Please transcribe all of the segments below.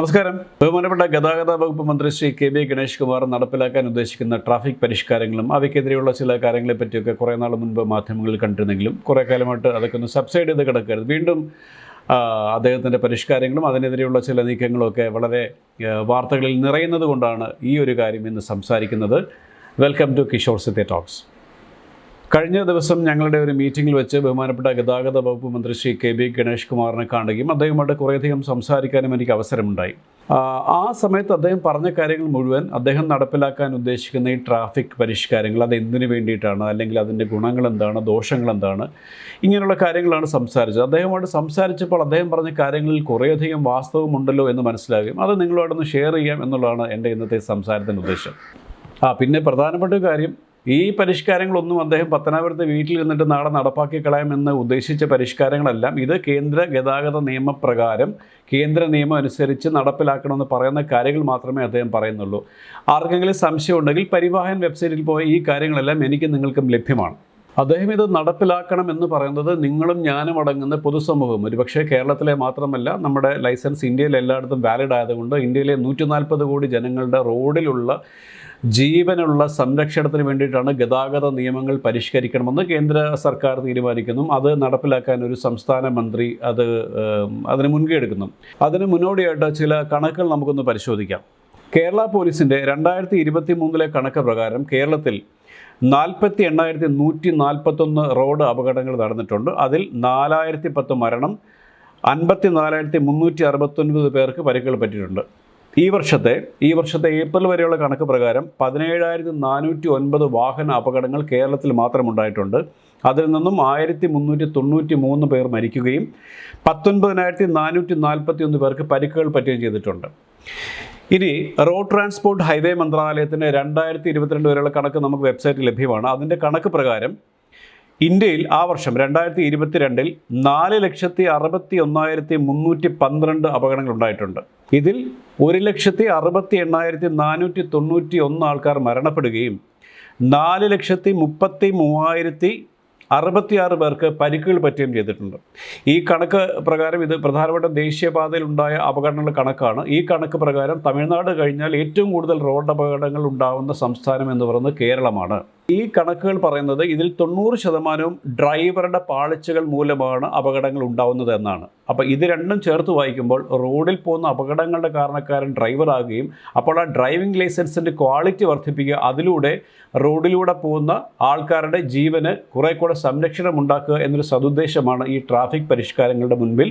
നമസ്കാരം. ബഹുമാനപ്പെട്ട ഗതാഗത വകുപ്പ് മന്ത്രി ശ്രീ കെ ബി ഗണേഷ് കുമാർ നടപ്പിലാക്കാൻ ഉദ്ദേശിക്കുന്ന ട്രാഫിക് പരിഷ്കാരങ്ങളും അവയ്ക്കെതിരെയുള്ള ചില കാര്യങ്ങളെ പറ്റിയൊക്കെ കുറേ നാൾ മുൻപ് മാധ്യമങ്ങളിൽ കണ്ടിരുന്നെങ്കിലും കുറേ കാലമായിട്ട് അതൊക്കെ ഒന്ന് സബ്സൈഡ് ചെയ്ത് കിടക്കരുത്. വീണ്ടും അദ്ദേഹത്തിന്റെ പരിഷ്കാരങ്ങളും അതിനെതിരെയുള്ള ചില നീക്കങ്ങളൊക്കെ വളരെ വാർത്തകളിൽ നിറയുന്നത് കൊണ്ടാണ് ഈ ഒരു കാര്യം ഇന്ന് സംസാരിക്കുന്നത്. വെൽക്കം ടു കിഷോർ സിത്തെ ടോക്സ്. കഴിഞ്ഞ ദിവസം ഞങ്ങളുടെ ഒരു മീറ്റിംഗിൽ വെച്ച് ബഹുമാനപ്പെട്ട ഗതാഗത വകുപ്പ് മന്ത്രി ശ്രീ കെ ബി ഗണേഷ് കുമാറിനെ കാണുകയും അദ്ദേഹമായിട്ട് കുറേയധികം സംസാരിക്കാനും എനിക്ക് അവസരമുണ്ടായി. ആ, സമയത്ത് അദ്ദേഹം പറഞ്ഞ കാര്യങ്ങൾ മുഴുവൻ അദ്ദേഹം നടപ്പിലാക്കാൻ ഉദ്ദേശിക്കുന്ന ഈ ട്രാഫിക് പരിഷ്കാരങ്ങൾ അത് എന്തിനു വേണ്ടിയിട്ടാണ് അല്ലെങ്കിൽ അതിന്റെ ഗുണങ്ങൾ എന്താണ് ദോഷങ്ങൾ എന്താണ് ഇങ്ങനെയുള്ള കാര്യങ്ങളാണ് സംസാരിച്ചത്. അദ്ദേഹമായിട്ട് സംസാരിച്ചപ്പോൾ അദ്ദേഹം പറഞ്ഞ കാര്യങ്ങളിൽ കുറേയധികം വാസ്തവമുണ്ടല്ലോ എന്ന് മനസ്സിലാകുകയും അത് നിങ്ങളോടൊന്ന് ഷെയർ ചെയ്യാം എന്നുള്ളതാണ് എന്റെ ഇന്നത്തെ സംസാരത്തിന്റെ ഉദ്ദേശം. ആ പിന്നെ പ്രധാനപ്പെട്ട കാര്യം ഈ പരിഷ്കാരങ്ങളൊന്നും അദ്ദേഹം പത്തനാപുരത്തെ വീട്ടിൽ നിന്നിട്ട് നാളെ നടപ്പാക്കി കളയാമെന്ന് ഉദ്ദേശിച്ച പരിഷ്കാരങ്ങളെല്ലാം ഇത് കേന്ദ്ര ഗതാഗത നിയമപ്രകാരം കേന്ദ്ര നിയമം അനുസരിച്ച് നടപ്പിലാക്കണമെന്ന് പറയുന്ന കാര്യങ്ങൾ മാത്രമേ അദ്ദേഹം പറയുന്നുള്ളൂ. ആർക്കെങ്കിലും സംശയം ഉണ്ടെങ്കിൽ പരിവാഹൻ വെബ്സൈറ്റിൽ പോയി ഈ കാര്യങ്ങളെല്ലാം എനിക്കും നിങ്ങൾക്കും ലഭ്യമാണ്. അദ്ദേഹം ഇത് നടപ്പിലാക്കണം എന്ന് പറയുന്നത് നിങ്ങളും ഞാനും അടങ്ങുന്ന പൊതുസമൂഹം. ഒരുപക്ഷേ കേരളത്തിലെ മാത്രമല്ല നമ്മുടെ ലൈസൻസ് ഇന്ത്യയിൽ എല്ലായിടത്തും വാലിഡ് ആയതുകൊണ്ട് ഇന്ത്യയിലെ നൂറ്റി നാൽപ്പത് കോടി ജനങ്ങളുടെ റോഡിലുള്ള ജീവനുള്ള സംരക്ഷണത്തിന് വേണ്ടിയിട്ടാണ് ഗതാഗത നിയമങ്ങൾ പരിഷ്കരിക്കണമെന്ന് കേന്ദ്ര സർക്കാർ തീരുമാനിക്കുന്നു. അത് നടപ്പിലാക്കാൻ ഒരു സംസ്ഥാന മന്ത്രി അത് അതിന് മുൻകൈ എടുക്കുന്നു. അതിന് മുന്നോടിയായിട്ട് ചില കണക്കുകൾ നമുക്കൊന്ന് പരിശോധിക്കാം. കേരള പോലീസിന്റെ രണ്ടായിരത്തി ഇരുപത്തി മൂന്നിലെ കണക്ക് പ്രകാരം കേരളത്തിൽ നാൽപ്പത്തി എണ്ണായിരത്തി നൂറ്റി നാൽപ്പത്തൊന്ന് റോഡ് അപകടങ്ങൾ നടന്നിട്ടുണ്ട്. അതിൽ നാലായിരത്തി പത്ത് മരണം അൻപത്തി നാലായിരത്തി മുന്നൂറ്റി അറുപത്തൊൻപത് പേർക്ക് പരിക്കുകൾ പറ്റിയിട്ടുണ്ട് ഈ വർഷത്തെ ഈ വർഷത്തെ ഏപ്രിൽ വരെയുള്ള കണക്ക് പ്രകാരം പതിനേഴായിരത്തി നാനൂറ്റി ഒൻപത് വാഹന അപകടങ്ങൾ കേരളത്തിൽ മാത്രം ഉണ്ടായിട്ടുണ്ട്. അതിൽ നിന്നും ആയിരത്തി മുന്നൂറ്റി തൊണ്ണൂറ്റി മൂന്ന് പേർ മരിക്കുകയും പത്തൊൻപതിനായിരത്തി നാനൂറ്റി നാൽപ്പത്തി ഒന്ന് പേർക്ക് പരിക്കുകൾ പറ്റുകയും ചെയ്തിട്ടുണ്ട്. ഇനി റോഡ് ട്രാൻസ്പോർട്ട് ഹൈവേ മന്ത്രാലയത്തിന്റെ രണ്ടായിരത്തി ഇരുപത്തിരണ്ട് വരെയുള്ള കണക്ക് നമുക്ക് വെബ്സൈറ്റിൽ ലഭ്യമാണ്. അതിന്റെ കണക്ക് പ്രകാരം ഇന്ത്യയിൽ ആ വർഷം രണ്ടായിരത്തി ഇരുപത്തിരണ്ടിൽ നാല് ലക്ഷത്തി അറുപത്തി ഒന്നായിരത്തി മുന്നൂറ്റി പന്ത്രണ്ട് അപകടങ്ങൾ ഉണ്ടായിട്ടുണ്ട്. ഇതിൽ ഒരു ലക്ഷത്തി അറുപത്തി എണ്ണായിരത്തി നാനൂറ്റി തൊണ്ണൂറ്റി ഒന്ന് ആൾക്കാർ മരണപ്പെടുകയും നാല് ലക്ഷത്തി മുപ്പത്തി മൂവായിരത്തി അറുപത്തിയാറ് പേർക്ക് പരിക്കുകൾ പറ്റുകയും ചെയ്തിട്ടുണ്ട്. ഈ കണക്ക് പ്രകാരം ഇത് പ്രധാനപ്പെട്ട ദേശീയപാതയിലുണ്ടായ അപകടങ്ങളുടെ കണക്കാണ്. ഈ കണക്ക് പ്രകാരം തമിഴ്നാട് കഴിഞ്ഞാൽ ഏറ്റവും കൂടുതൽ റോഡ് അപകടങ്ങൾ ഉണ്ടാകുന്ന സംസ്ഥാനം എന്ന് പറയുന്നത് കേരളമാണ്. ഈ കണക്കുകൾ പറയുന്നത് ഇതിൽ തൊണ്ണൂറ് ശതമാനവും ഡ്രൈവറുടെ പാളിച്ചകൾ മൂലമാണ് അപകടങ്ങൾ ഉണ്ടാവുന്നത് എന്നാണ്. അപ്പോൾ ഇത് രണ്ടും ചേർത്ത് വായിക്കുമ്പോൾ റോഡിൽ പോകുന്ന അപകടങ്ങളുടെ കാരണക്കാരൻ ഡ്രൈവറാകുകയും അപ്പോൾ ആ ഡ്രൈവിംഗ് ലൈസൻസിന്റെ ക്വാളിറ്റി വർദ്ധിപ്പിക്കുക അതിലൂടെ റോഡിലൂടെ പോകുന്ന ആൾക്കാരുടെ ജീവന് കുറേ കൂടെ സംരക്ഷണം ഉണ്ടാക്കുക എന്നൊരു സതുദ്ദേശമാണ് ഈ ട്രാഫിക് പരിഷ്കാരങ്ങളുടെ മുൻപിൽ.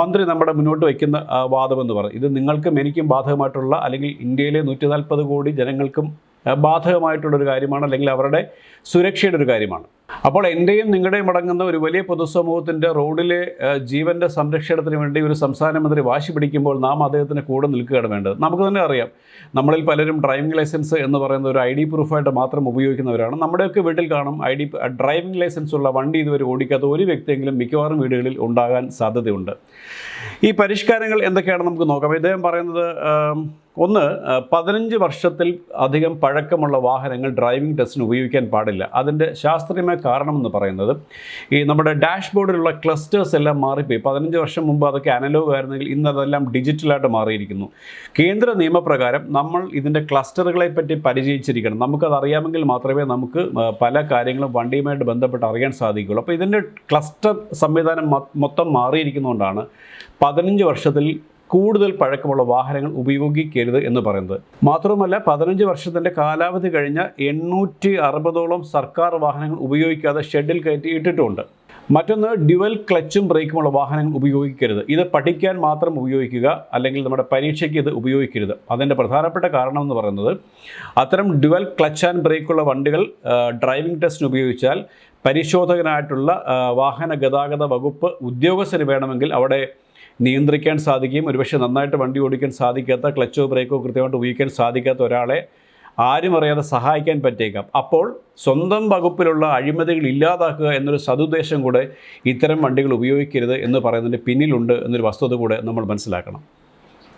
മന്ത്രി നമ്മുടെ മുന്നോട്ട് വയ്ക്കുന്ന വാദമെന്ന് പറയും ഇത് നിങ്ങൾക്കും എനിക്കും ബാധകമായിട്ടുള്ള അല്ലെങ്കിൽ ഇന്ത്യയിലെ നൂറ്റി കോടി ജനങ്ങൾക്കും ബാധകമായിട്ടുള്ളൊരു കാര്യമാണ് അല്ലെങ്കിൽ അവരുടെ സുരക്ഷയുടെ ഒരു കാര്യമാണ്. അപ്പോൾ എന്റെയും നിങ്ങളുടെയും അടങ്ങുന്ന ഒരു വലിയ പൊതുസമൂഹത്തിന്റെ റോഡിലെ ജീവന്റെ സംരക്ഷണത്തിന് വേണ്ടി ഒരു സംസ്ഥാന മന്ത്രി വാശി പിടിക്കുമ്പോൾ നാം അദ്ദേഹത്തിന് കൂടെ നിൽക്കുകയാണ് വേണ്ടത്. നമുക്ക് തന്നെ അറിയാം നമ്മളിൽ പലരും ഡ്രൈവിംഗ് ലൈസൻസ് എന്ന് പറയുന്ന ഒരു ഐ ഡി പ്രൂഫായിട്ട് മാത്രം ഉപയോഗിക്കുന്നവരാണ്. നമ്മുടെയൊക്കെ വീട്ടിൽ കാണും ഐ ഡി ഡ്രൈവിംഗ് ലൈസൻസ് ഉള്ള വണ്ടി ഇതുവരെ ഓടിക്കാത്ത ഒരു വ്യക്തിയെങ്കിലും മിക്കവാറും വീടുകളിൽ ഉണ്ടാകാൻ സാധ്യതയുണ്ട്. ഈ പരിഷ്കാരങ്ങൾ എന്തൊക്കെയാണ് നമുക്ക് നോക്കാം. ഇദ്ദേഹം പറയുന്നത് ഒന്ന് പതിനഞ്ച് വർഷത്തിൽ അധികം പഴക്കമുള്ള വാഹനങ്ങൾ ഡ്രൈവിംഗ് ടെസ്റ്റിന് ഉപയോഗിക്കാൻ പാടില്ല. അതിന്റെ ശാസ്ത്രീയമായ കാരണമെന്ന് പറയുന്നത് ഈ നമ്മുടെ ഡാഷ്ബോർഡിലുള്ള ക്ലസ്റ്റേഴ്സ് എല്ലാം മാറിപ്പോയി. പതിനഞ്ച് വർഷം മുമ്പ് അതൊക്കെ അനലോഗ് ആയിരുന്നെങ്കിൽ ഇന്ന് അതെല്ലാം ഡിജിറ്റലായിട്ട് മാറിയിരിക്കുന്നു. കേന്ദ്ര നിയമപ്രകാരം നമ്മൾ ഇതിന്റെ ക്ലസ്റ്ററുകളെ പറ്റി പരിചയിച്ചിരിക്കണം. നമുക്കത് അറിയാമെങ്കിൽ മാത്രമേ നമുക്ക് പല കാര്യങ്ങളും വണ്ടിയുമായിട്ട് ബന്ധപ്പെട്ട് അറിയാൻ സാധിക്കുകയുള്ളൂ. അപ്പോൾ ഇതിന്റെ ക്ലസ്റ്റർ സംവിധാനം മൊത്തം മാറിയിരിക്കുന്നതുകൊണ്ടാണ് പതിനഞ്ച് വർഷത്തിൽ കൂടുതൽ പഴക്കമുള്ള വാഹനങ്ങൾ ഉപയോഗിക്കരുത് എന്ന് പറയുന്നത്. മാത്രവുമല്ല പതിനഞ്ച് വർഷത്തിന്റെ കാലാവധി കഴിഞ്ഞ എണ്ണൂറ്റി അറുപതോളം സർക്കാർ വാഹനങ്ങൾ ഉപയോഗിക്കാതെ ഷെഡിൽ കയറ്റി ഇട്ടിട്ടുമുണ്ട് മറ്റൊന്ന് ഡ്യുവൽ ക്ലച്ചും ബ്രേക്കുമുള്ള വാഹനങ്ങൾ ഉപയോഗിക്കരുത്. ഇത് പഠിക്കാൻ മാത്രം ഉപയോഗിക്കുക അല്ലെങ്കിൽ നമ്മുടെ പരീക്ഷയ്ക്ക് ഇത് ഉപയോഗിക്കരുത്. അതിന്റെ പ്രധാനപ്പെട്ട കാരണം എന്ന് പറയുന്നത് അത്തരം ഡ്യുവൽ ക്ലച്ച് ആൻഡ് ബ്രേക്കുള്ള വണ്ടികൾ ഡ്രൈവിംഗ് ടെസ്റ്റിന് ഉപയോഗിച്ചാൽ പരിശോധകനായിട്ടുള്ള വാഹന ഗതാഗത വകുപ്പ് ഉദ്യോഗസ്ഥന് വേണമെങ്കിൽ അവിടെ നിയന്ത്രിക്കാൻ സാധിക്കുകയും ഒരുപക്ഷെ നന്നായിട്ട് വണ്ടി ഓടിക്കാൻ സാധിക്കാത്ത ക്ലച്ചോ ബ്രേക്കോ കൃത്യമായിട്ട് ഉപയോഗിക്കാൻ സാധിക്കാത്ത ഒരാളെ ആരും അറിയാതെ സഹായിക്കാൻ പറ്റേക്കാം. അപ്പോൾ സ്വന്തം വകുപ്പിലുള്ള അഴിമതികൾ ഇല്ലാതാക്കുക എന്നൊരു സതുദ്ദേശം കൂടെ ഇത്തരം വണ്ടികൾ ഉപയോഗിക്കരുത് എന്ന് പറയുന്നതിന്റെ പിന്നിലുണ്ട് എന്നൊരു വസ്തുത കൂടെ നമ്മൾ മനസ്സിലാക്കണം.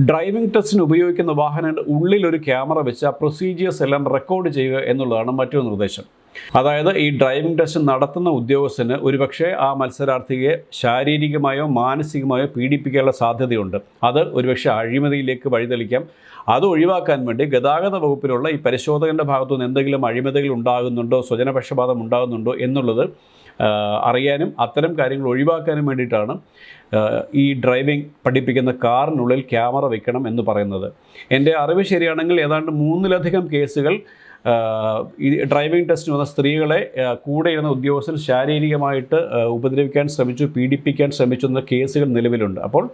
ഡ്രൈവിംഗ് ടെസ്റ്റിന് ഉപയോഗിക്കുന്ന വാഹനങ്ങളുടെ ഉള്ളിൽ ഒരു ക്യാമറ വെച്ച് ആ പ്രൊസീജിയേഴ്സ് എല്ലാം റെക്കോർഡ് ചെയ്യുക എന്നുള്ളതാണ് മറ്റൊരു നിർദ്ദേശം. അതായത് ഈ ഡ്രൈവിംഗ് ടെസ്റ്റ് നടത്തുന്ന ഉദ്യോഗസ്ഥന് ഒരുപക്ഷെ ആ മത്സരാർത്ഥിയെ ശാരീരികമായോ മാനസികമായോ പീഡിപ്പിക്കാനുള്ള സാധ്യതയുണ്ട്. അത് ഒരുപക്ഷെ അഴിമതിയിലേക്ക് വഴിതെളിക്കാം. അത് ഒഴിവാക്കാൻ വേണ്ടി ഗതാഗത വകുപ്പിലുള്ള ഈ പരിശോധകന്റെ ഭാഗത്തു നിന്ന് എന്തെങ്കിലും അഴിമതികൾ ഉണ്ടാകുന്നുണ്ടോ സ്വജനപക്ഷപാതം ഉണ്ടാകുന്നുണ്ടോ എന്നുള്ളത് അറിയാനും അത്തരം കാര്യങ്ങൾ ഒഴിവാക്കാനും വേണ്ടിയിട്ടാണ് ഈ ഡ്രൈവിംഗ് പഠിപ്പിക്കുന്ന കാറിനുള്ളിൽ ക്യാമറ വെക്കണം എന്ന് പറയുന്നത്. എന്റെ അറിവ് ശരിയാണെങ്കിൽ ഏതാണ്ട് മൂന്നിലധികം കേസുകൾ ഈ ഡ്രൈവിംഗ് ടെസ്റ്റിന് വന്ന സ്ത്രീകളെ കൂടെ ഇരുന്ന ഉദ്യോഗസ്ഥർ ശാരീരികമായിട്ട് ഉപദ്രവിക്കാൻ ശ്രമിച്ചു പീഡിപ്പിക്കാൻ ശ്രമിച്ചു എന്ന കേസുകൾ നിലവിലുണ്ട്. അപ്പോൾ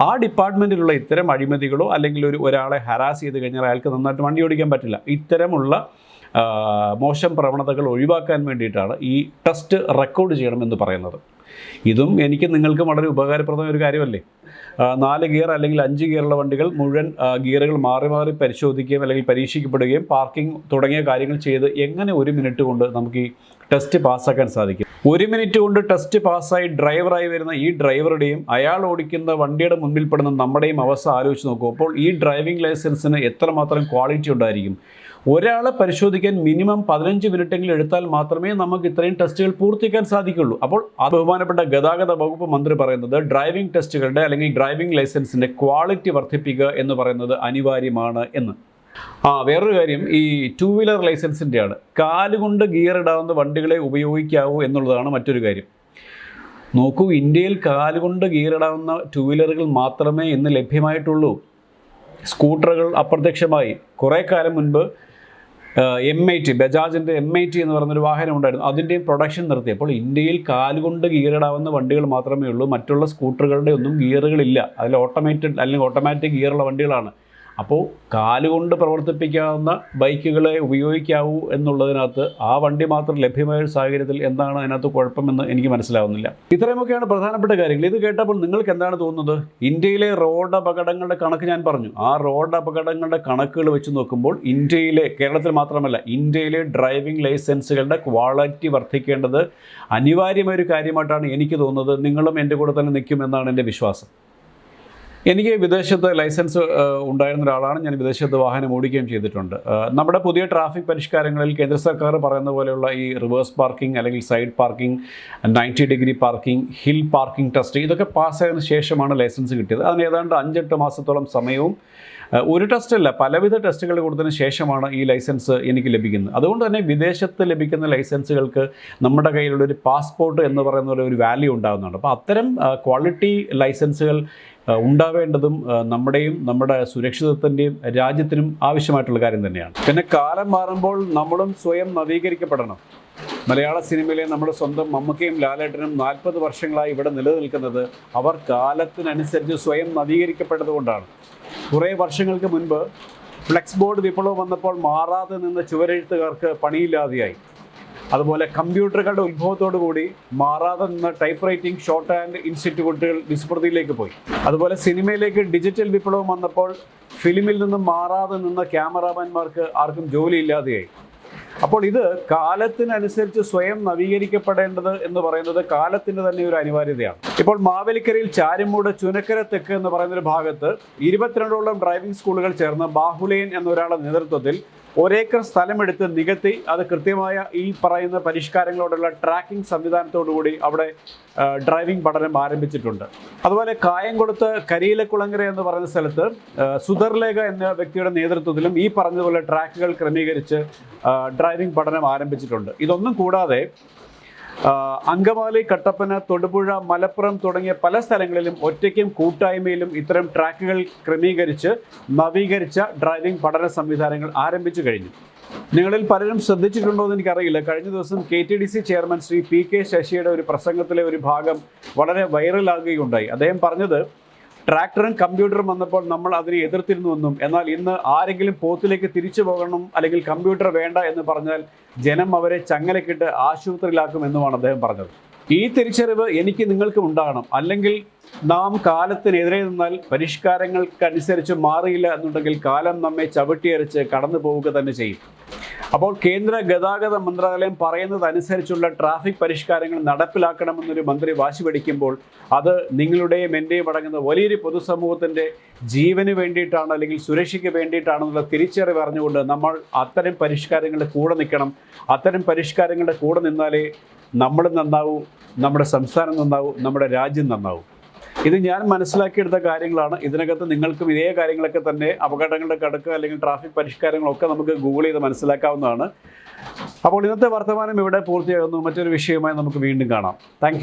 ആ ഡിപ്പാർട്ട്മെന്റിലുള്ള ഇത്തരം അഴിമതികളോ അല്ലെങ്കിൽ ഒരു ഒരാളെ ഹരാസ് ചെയ്ത് കഴിഞ്ഞാൽ അയാൾക്ക് നന്നായിട്ട് വണ്ടി ഓടിക്കാൻ പറ്റില്ല. ഇത്തരമുള്ള മോശം പ്രവണതകൾ ഒഴിവാക്കാൻ വേണ്ടിയിട്ടാണ് ഈ ടെസ്റ്റ് റെക്കോർഡ് ചെയ്യണമെന്ന് പറയുന്നത്. ഇതും എനിക്ക് നിങ്ങൾക്കും വളരെ ഉപകാരപ്രദമായ ഒരു കാര്യമല്ലേ? നാല് ഗിയർ അല്ലെങ്കിൽ അഞ്ച് ഗിയറുള്ള വണ്ടികൾ മുഴുവൻ ഗിയറുകൾ മാറി മാറി പരിശോധിക്കുകയും അല്ലെങ്കിൽ പരീക്ഷിക്കപ്പെടുകയും പാർക്കിംഗ് തുടങ്ങിയ കാര്യങ്ങൾ ചെയ്ത് എങ്ങനെ ഒരു മിനിറ്റ് കൊണ്ട് നമുക്ക് ഈ ടെസ്റ്റ് പാസ്സാക്കാൻ സാധിക്കും? ഒരു മിനിറ്റ് കൊണ്ട് ടെസ്റ്റ് പാസ്സായി ഡ്രൈവറായി വരുന്ന ഈ ഡ്രൈവറുടെയും അയാൾ ഓടിക്കുന്ന വണ്ടിയുടെ മുൻപിൽപ്പെടുന്ന നമ്മുടെയും അവസ്ഥ ആലോചിച്ച് നോക്കൂ. അപ്പോൾ ഈ ഡ്രൈവിംഗ് ലൈസൻസിന് എത്രമാത്രം ക്വാളിറ്റി ഉണ്ടായിരിക്കും? ഒരാളെ പരിശോധിക്കാൻ മിനിമം പതിനഞ്ച് മിനിറ്റെങ്കിലും എടുത്താൽ മാത്രമേ നമുക്ക് ഇത്രയും ടെസ്റ്റുകൾ പൂർത്തിക്കാൻ സാധിക്കുള്ളൂ. അപ്പോൾ ബഹുമാനപ്പെട്ട ഗതാഗത വകുപ്പ് മന്ത്രി പറയുന്നത് ഡ്രൈവിംഗ് ടെസ്റ്റുകളുടെ അല്ലെങ്കിൽ ഡ്രൈവിംഗ് ലൈസൻസിന്റെ ക്വാളിറ്റി വർദ്ധിപ്പിക്കുക എന്ന് പറയുന്നത് അനിവാര്യമാണ് എന്ന്. ആ വേറൊരു കാര്യം ഈ ടൂ വീലർ ലൈസൻസിന്റെ ആണ് കാലുകൊണ്ട് ഗിയർ ഇടാവുന്ന വണ്ടികളെ ഉപയോഗിക്കാവൂ എന്നുള്ളതാണ് മറ്റൊരു കാര്യം. നോക്കൂ ഇന്ത്യയിൽ കാലുകൊണ്ട് ഗിയർ ഇടാവുന്ന ടൂ വീലറുകൾ മാത്രമേ ഇന്ന് ലഭ്യമായിട്ടുള്ളൂ. സ്കൂട്ടറുകൾ അപ്രത്യക്ഷമായി. കുറേ കാലം മുൻപ് എം ഐ ടി ബജാജിന്റെ എം ഐ ടി എന്ന് പറയുന്നൊരു വാഹനം ഉണ്ടായിരുന്നു. അതിന്റെയും പ്രൊഡക്ഷൻ നിർത്തിയപ്പോൾ ഇന്ത്യയിൽ കാലുകൊണ്ട് ഗിയർ ഇടാവുന്ന വണ്ടികൾ മാത്രമേ ഉള്ളൂ. മറ്റുള്ള സ്കൂട്ടറുകളുടെ ഒന്നും ഗിയറുകളില്ല. അതിൽ ഓട്ടോമേറ്റഡ് അല്ലെങ്കിൽ ഓട്ടോമാറ്റിക് ഗിയറുള്ള വണ്ടികളാണ്. അപ്പോൾ കാലുകൊണ്ട് പ്രവർത്തിപ്പിക്കാവുന്ന ബൈക്കുകളെ ഉപയോഗിക്കാവൂ എന്നുള്ളതിനകത്ത് ആ വണ്ടി മാത്രം ലഭ്യമായ ഒരു സാഹചര്യത്തിൽ എന്താണ് അതിനകത്ത് കുഴപ്പമെന്ന് എനിക്ക് മനസ്സിലാവുന്നില്ല. ഇത്രയുമൊക്കെയാണ് പ്രധാനപ്പെട്ട കാര്യങ്ങൾ. ഇത് കേട്ടപ്പോൾ നിങ്ങൾക്ക് എന്താണ് തോന്നുന്നത്? ഇന്ത്യയിലെ റോഡ് അപകടങ്ങളുടെ കണക്ക് ഞാൻ പറഞ്ഞു. ആ റോഡ് അപകടങ്ങളുടെ കണക്കുകൾ വെച്ച് നോക്കുമ്പോൾ ഇന്ത്യയിലെ കേരളത്തിൽ മാത്രമല്ല ഇന്ത്യയിലെ ഡ്രൈവിംഗ് ലൈസൻസുകളുടെ ക്വാളിറ്റി വർദ്ധിക്കേണ്ടത് അനിവാര്യമായ ഒരു കാര്യമായിട്ടാണ് എനിക്ക് തോന്നുന്നത്. നിങ്ങളും എന്റെ കൂടെ തന്നെ നിൽക്കുമെന്നാണ് എന്റെ വിശ്വാസം. എനിക്ക് വിദേശത്ത് ലൈസൻസ് ഉണ്ടായിരുന്ന ഒരാളാണ്. ഞാൻ വിദേശത്ത് വാഹനം ഓടിക്കുകയും ചെയ്തിട്ടുണ്ട്. നമ്മുടെ പുതിയ ട്രാഫിക് പരിഷ്കാരങ്ങളിൽ കേന്ദ്ര സർക്കാർ പറയുന്ന പോലെയുള്ള ഈ റിവേഴ്സ് പാർക്കിംഗ് അല്ലെങ്കിൽ side parking ninety degree parking hill parking test ഇതൊക്കെ പാസ്സായതിനു ശേഷമാണ് ലൈസൻസ് കിട്ടിയത്. അതിന് ഏതാണ്ട് അഞ്ചെട്ട് മാസത്തോളം സമയവും ഒരു ടെസ്റ്റല്ല പലവിധ ടെസ്റ്റുകൾ കൊടുത്തതിന് ശേഷമാണ് ഈ ലൈസൻസ് എനിക്ക് ലഭിക്കുന്നത്. അതുകൊണ്ട് തന്നെ വിദേശത്ത് ലഭിക്കുന്ന ലൈസൻസുകൾക്ക് നമ്മുടെ കയ്യിലുള്ള ഒരു പാസ്പോർട്ട് എന്ന് പറയുന്ന ഒരു വാല്യൂ ഉണ്ടാകുന്നുണ്ട്. അപ്പോൾ അത്തരം ക്വാളിറ്റി ലൈസൻസുകൾ ഉണ്ടാവേണ്ടതും നമ്മുടെയും നമ്മുടെ സുരക്ഷിതത്വത്തിന്റെയും രാജ്യത്തിനും ആവശ്യമായിട്ടുള്ള കാര്യം തന്നെയാണ്. പിന്നെ കാലം മാറുമ്പോൾ നമ്മളും സ്വയം നവീകരിക്കപ്പെടണം. മലയാള സിനിമയിലെ നമ്മുടെ സ്വന്തം മമ്മൂക്കയും ലാലേട്ടനും നാൽപ്പത് വർഷങ്ങളായി ഇവിടെ നിലനിൽക്കുന്നത് അവർ കാലത്തിനനുസരിച്ച് സ്വയം നവീകരിക്കപ്പെട്ടതുകൊണ്ടാണ് കുറേ വർഷങ്ങൾക്ക് മുൻപ് ഫ്ലെക്സ് ബോർഡ് വിപ്ലവം വന്നപ്പോൾ മാറാതെ നിന്ന ചുവരെഴുത്തുകാർക്ക് പണിയില്ലാതെയായി. അതുപോലെ കമ്പ്യൂട്ടറുകളുടെ ഉത്ഭവത്തോടു കൂടി മാറാതെ നിന്ന ടൈപ്പ് റൈറ്റിംഗ് ഷോർട്ട് ഹാൻഡ് ഇൻസ്റ്റിറ്റ്യൂട്ടുകൾ വിസ്മൃതിയിലേക്ക് പോയി. അതുപോലെ സിനിമയിലേക്ക് ഡിജിറ്റൽ വിപ്ലവം വന്നപ്പോൾ ഫിലിമിൽ നിന്നും മാറാതെ നിന്ന ക്യാമറാമാൻമാർക്ക് ആർക്കും ജോലിയില്ലാതെയായി. അപ്പോൾ ഇത് കാലത്തിനനുസരിച്ച് സ്വയം നവീകരിക്കപ്പെടേണ്ടത് എന്ന് പറയുന്നത് കാലത്തിന്റെ തന്നെ ഒരു അനിവാര്യതയാണ്. ഇപ്പോൾ മാവേലിക്കരയിൽ ചാരിമൂട് ചുനക്കര തെക്ക് എന്ന് പറയുന്ന ഒരു ഭാഗത്ത് ഇരുപത്തിരണ്ടോളം ഡ്രൈവിംഗ് സ്കൂളുകൾ ചേർന്ന് ബാഹുലയൻ എന്നൊരാളുടെ നേതൃത്വത്തിൽ ഒരേക്കർ സ്ഥലമെടുത്ത് നികത്തി അത് കൃത്യമായ ഈ പറയുന്ന പരിഷ്കാരങ്ങളോടുള്ള ട്രാക്കിംഗ് സംവിധാനത്തോടുകൂടി അവിടെ ഡ്രൈവിംഗ് പഠനം ആരംഭിച്ചിട്ടുണ്ട്. അതുപോലെ കായംകൊടുത്ത് കരിയിലക്കുളങ്ങര എന്ന് പറയുന്ന സ്ഥലത്ത് സുധർലേഖ എന്ന വ്യക്തിയുടെ നേതൃത്വത്തിലും ഈ പറഞ്ഞതുപോലെ ട്രാക്കുകൾ ക്രമീകരിച്ച് ഡ്രൈവിംഗ് പഠനം ആരംഭിച്ചിട്ടുണ്ട്. ഇതൊന്നും കൂടാതെ അങ്കമാലി കട്ടപ്പന തൊടുപുഴ മലപ്പുറം തുടങ്ങിയ പല സ്ഥലങ്ങളിലും ഒറ്റയ്ക്കും കൂട്ടായ്മയിലും ഇത്തരം ട്രാക്കുകൾ ക്രമീകരിച്ച് നവീകരിച്ച ഡ്രൈവിംഗ് പഠന സംവിധാനങ്ങൾ ആരംഭിച്ചു കഴിഞ്ഞു. നിങ്ങളിൽ പലരും ശ്രദ്ധിച്ചിട്ടുണ്ടോ എന്ന് എനിക്കറിയില്ല. കഴിഞ്ഞ ദിവസം K T D C chairman Shri P K ശശിയുടെ ഒരു പ്രസംഗത്തിലെ ഒരു ഭാഗം വളരെ വൈറലാകുകയുണ്ടായി. അദ്ദേഹം പറഞ്ഞത് ട്രാക്ടറും കമ്പ്യൂട്ടറും വന്നപ്പോൾ നമ്മൾ അതിനെ എതിർത്തിരുന്നുവെന്നും എന്നാൽ ഇന്ന് ആരെങ്കിലും പോത്തിലേക്ക് തിരിച്ചു പോകണം അല്ലെങ്കിൽ കമ്പ്യൂട്ടർ വേണ്ട എന്ന് പറഞ്ഞാൽ ജനം അവരെ ചങ്ങലക്കിട്ട് ആശുപത്രിയിലാക്കും എന്നുമാണ് അദ്ദേഹം പറഞ്ഞത്. ഈ തിരിച്ചറിവ് എനിക്ക് നിങ്ങൾക്കും ഉണ്ടാകണം. അല്ലെങ്കിൽ നാം കാലത്തിനെതിരെ നിന്നാൽ പരിഷ്കാരങ്ങൾക്കനുസരിച്ച് മാറിയില്ല എന്നുണ്ടെങ്കിൽ കാലം നമ്മെ ചവിട്ടിയരച്ച് കടന്നു പോവുക തന്നെ ചെയ്യും. അപ്പോൾ കേന്ദ്ര ഗതാഗത മന്ത്രാലയം പറയുന്നത് അനുസരിച്ചുള്ള ട്രാഫിക് പരിഷ്കാരങ്ങൾ നടപ്പിലാക്കണമെന്നൊരു മന്ത്രി വാശി പിടിക്കുമ്പോൾ അത് നിങ്ങളുടെയും എന്റെയും അടങ്ങുന്ന വലിയൊരു പൊതുസമൂഹത്തിന്റെ ജീവന് വേണ്ടിയിട്ടാണ് അല്ലെങ്കിൽ സുരക്ഷയ്ക്ക് വേണ്ടിയിട്ടാണെന്നുള്ള തിരിച്ചറിവ് അറിഞ്ഞുകൊണ്ട് നമ്മൾ അത്തരം പരിഷ്കാരങ്ങളുടെ കൂടെ നിൽക്കണം. അത്തരം പരിഷ്കാരങ്ങളുടെ കൂടെ നിന്നാലേ നമ്മൾ നന്നാവൂ നമ്മുടെ സംസ്ഥാനം നന്നാവൂ നമ്മുടെ രാജ്യം നന്നാവൂ. ഇത് ഞാൻ മനസ്സിലാക്കിയെടുത്ത കാര്യങ്ങളാണ്. ഇതിനകത്ത് നിങ്ങൾക്കും ഇതേ കാര്യങ്ങളൊക്കെ തന്നെ അപകടങ്ങളുടെ കടക്ക് അല്ലെങ്കിൽ ട്രാഫിക് പരിഷ്കാരങ്ങളൊക്കെ നമുക്ക് ഗൂഗിൾ ചെയ്ത് മനസ്സിലാക്കാവുന്നതാണ്. അപ്പോൾ ഇന്നത്തെ വർത്തമാനം ഇവിടെ പൂർത്തിയാകുന്നു. മറ്റൊരു വിഷയമായി നമുക്ക് വീണ്ടും കാണാം. താങ്ക്